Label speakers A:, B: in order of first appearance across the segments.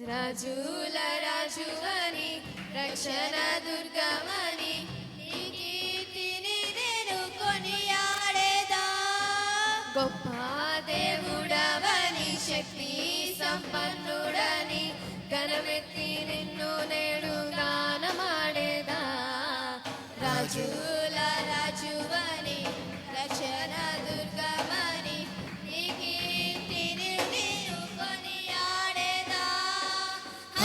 A: రాజుల రాజువని రక్షణ దుర్గమని కీర్తిని నేను కొనియాడేదా? గొప్ప దేవుడవని శక్తి సంపన్నుడని గణమెత్తి నిన్ను నేడు గానమాడేదా
B: రాజు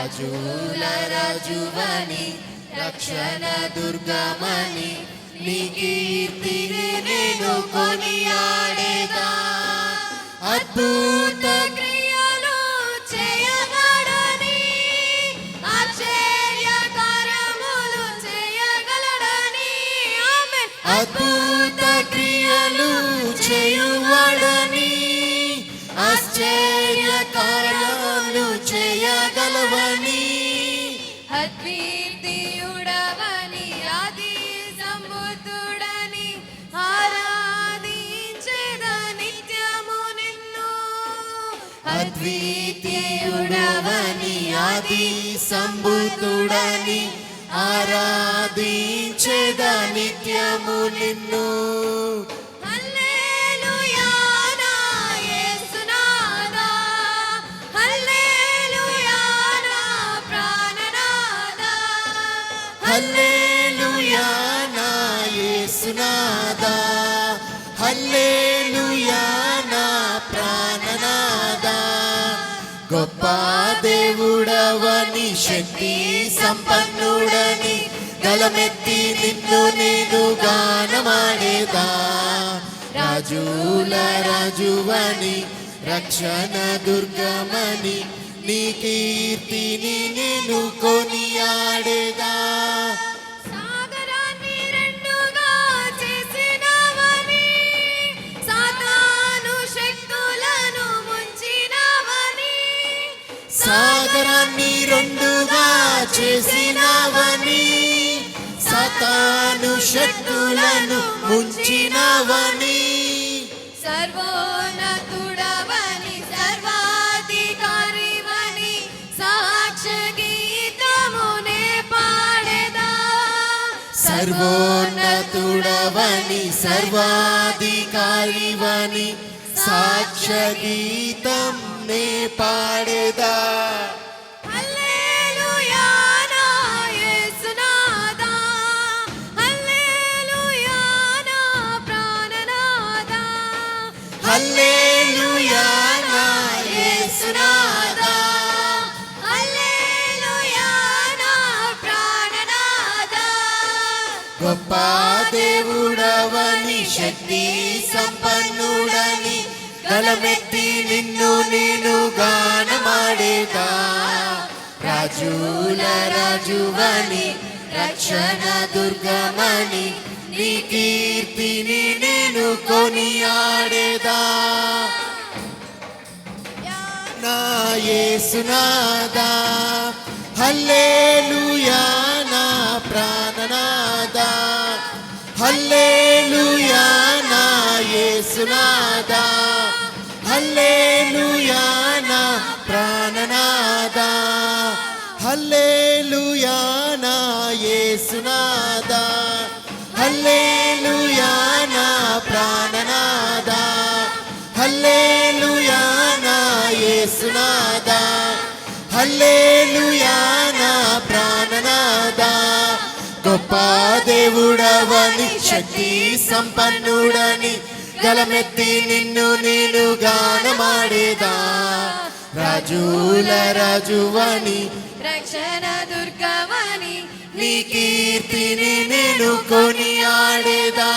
B: రాజుల రాజువని రక్షణ దుర్గమని నీ కీర్తిని నేను కొనియాడేదా? అద్భుత
A: క్రియలు చేయగలడని ఆశ్చర్య కార్యములు చేయగలడని
B: అద్భుత క్రియలు చేయువాడని ఆశ్చర్య కార్య
A: అద్వితీయుడవని ఆది
B: సంబుతుడని ఆరాధించేద నిత్యము నిన్ను.
A: హల్లెలూయా నా యేసునాదా హల్లెలూయా నా
B: దేవుడవని శక్తి సంపన్నుడని గలమెత్తి నిన్ను నేను గానమాడేదా? రాజుల రాజువని రక్షణ దుర్గమని నీ కీర్తిని నేను కొనియాడేదా?
A: సాగరాన్ని రెండుగా చేసినవని సతాను శక్తులను ముంచినవని. సర్వోన్నతుడవని సర్వాధికారివని సాక్ష్య గీతమునే పాడేదా.
B: సర్వోన్నతుడవని సర్వాధికారివని సాక్ష్య గీతం నే పాడేదా గొప్ప దేవుడవని శక్తి సంపన్నుడని గలమెత్తి నిన్ను నేను గానమాడేదా రాజుల రాజువని రక్షణ దుర్గమని నీ కీర్తిని నేను కొనియాడేదా నా యేసునాదా హల్లెలూయా నా ప్రాణనాదా హల్లెలూయా నా యేసునాదా హల్లెలూయా నా ప్రాణనాదా హల్లెలూయా నా యేసునాదా హల్లెలూయా నా గొప్ప దేవుడవని శక్తి సంపన్నుడని గలమెత్తి నిన్ను నేను గానమాడేదా? రాజుల రాజువని
A: రక్షణ దుర్గమని
B: నీ కీర్తిని నేను కొనియాడేదా?